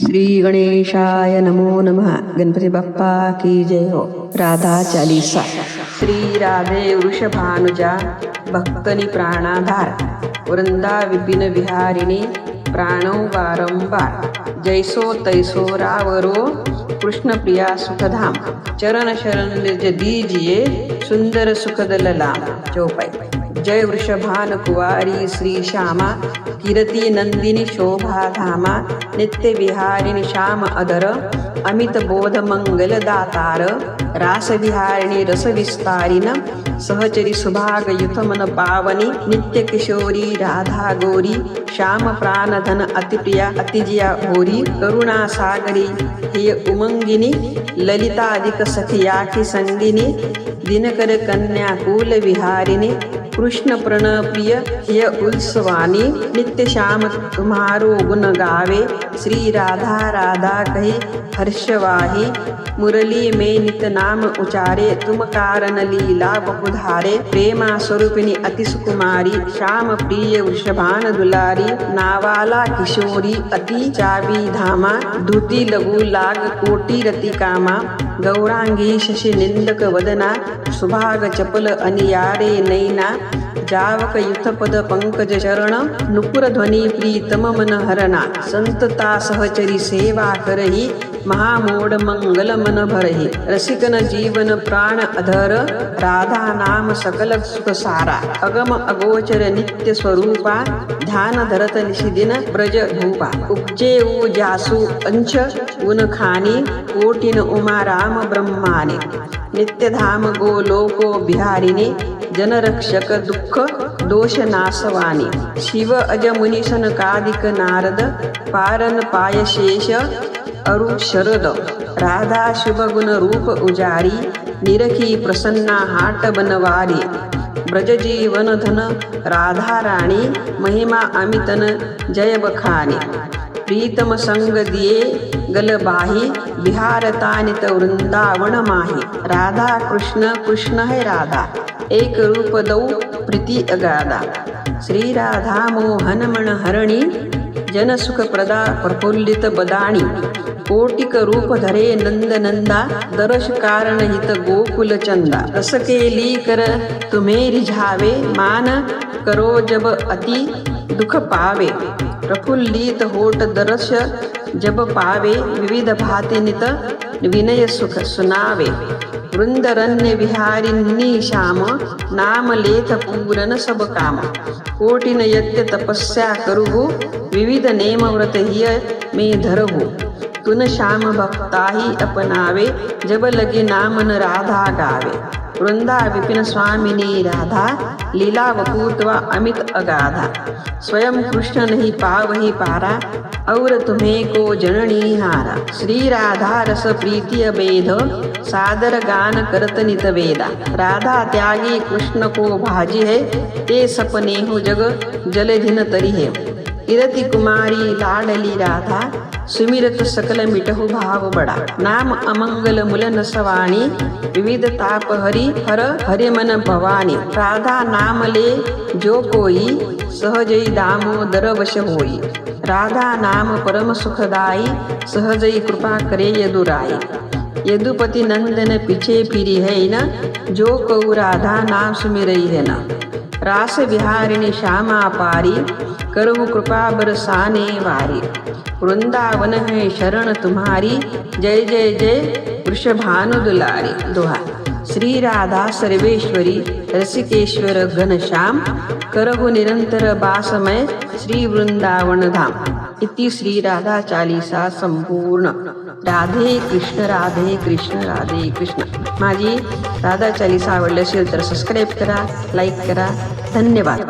श्री गणेशाय नमो नमः। गणपती बाप्पा की जय हो। राधा चालीसा। श्री राधे वृषभानुजा, भक्तनी प्राणाधार। वृंदा विपिन विहारिणी, प्राणो वारंवार जैसो तैसो रावरो कृष्ण प्रिया सुखधाम। चरण शरण निज दीजिए सुंदर सुखद ललाम चौपाई। जय वृषभान कुवारी श्री श्यामा कीर्ती नंदिनी शोभा धामा श्याम अधर अमित बोध मंगल दातार रास विहारिणी सहचरी सुभाग पावनी नित्य किशोरी राधा गोरी श्याम प्राणधन अतिप्रिया अतिजिया होरी करुणासागरी हिय हे उमंगिनी ललिताधिक संगिनी दिनकर कन्या कुल विहारिणी कृष्ण प्रणप्रिय ह्य उल्सवानी नित्य श्याम तुम्हारो गुण गावे श्री राधा राधा कही, हर्षवाही, मुरली में नित नाम उचारे। तुम कारण लीला बहुधारे। प्रेमा स्वरूपिणी अति सुकुमारी। श्याम प्रिय वृषभान दुलारी। नावाला किशोरी, अति चाबी धामा। धुती लघु लाग कोटी रती कामा। गौरांगी शशी निंदक वदना सुभाग चपल अनियारे नैना जावक युथपद पंकज शरण नुपुर ध्वनी प्रीतम मन हरणा संतता सहचरी सेवा करही महामोड मंगल मन भरही। रसिकन जीवन प्राण अधर। राधा नाम सकल सुख सारा। अगम अगोचर नित्य स्वरूपा। ध्यान धरत निशिदिन ब्रज भूपा उपजे उ जासु अंश। गुण खानी। कोटिन उमा राम ब्रह्माने। नित्यधाम गो लोको बिहारिणी। जनरक्षक दुःख। दोष नासवानी शिव अज मुनिशन कादिक नारद। पारन पायशेष। अरु शरद। राधा शुभ गुण रूप उजारी निरखी प्रसन्ना हाट बनवारी। ब्रज जीवन धन राधा राणी महिमा अमितन जय बखानी। प्रीतम संग दिये गलबाही बिहारतानित वृंदावन माही। राधा कृष्ण कृष्ण है राधा। एक रूप दौ प्रीती अगाधा। श्री राधा मोहन मन हरणी जन सुख प्रदा प्रफुल्लित बदाणी। कोटिक रूप धरे नंद नंदा दरश कारण हित गोकुल चंदा रस केली कर तुम्हे रिझावे मान करो जब अति दुख पावे प्रफुल्लित होट दरश जब पावे विविध भाति नित विनय सुख सुनावे वृंदरण्य विहारी श्याम नाम लेथ पूरन सब काम कोटिन यत्य तपस्या करुहु विविध नेम व्रत हिय मे धरहु तुन श्याम भक्ताही अपनावे, जब लगे नामन राधा गावे। वृंदा विपिन स्वामिनी राधा, लीला वपूतवा अमित अगाधा। स्वयं कृष्ण नहीं पावही पारा, और तुम्हें को जननी हारा। श्री राधा रस प्रीति अभेद सादर गान करत नित वेदा। राधा त्यागी कृष्ण को भाजी है ते सपने हो जग जलधिन तरी है इरति कुमारी, लाडली राधा, सुमिरत सकल मिटहु भाव बडा। नाम अमंगल मुलन सवाणी विविध ताप हरि, हर हरे मन भवानी। राधा नाम ले जो कोई सहजई दामोदर वश होई। राधा नाम परम सुखदाई सहजई कृपा करे यदुराई। यदुपति नंदन पीछे फिरी है न, जो कऊ राधा नाम सुमिरई है न। रास विहारिणी श्यामा पारी करु कृपा बरसाने वारी। वृंदावन है शरण तुम्हारी, जय जय जय वृषभानु दुलारी दुहा। श्री राधा सर्वेश्वरी रसिकेश्वर घनश्याम, करहु निरंतर बासमय श्री वृंदावन धाम। इति श्री राधा चालीसा संपूर्ण। राधे कृष्ण राधे कृष्ण राधे कृष्ण। माजी राधा चालीसा आवडली असेल तर सबस्क्राईब करा लाईक करा. धन्यवाद.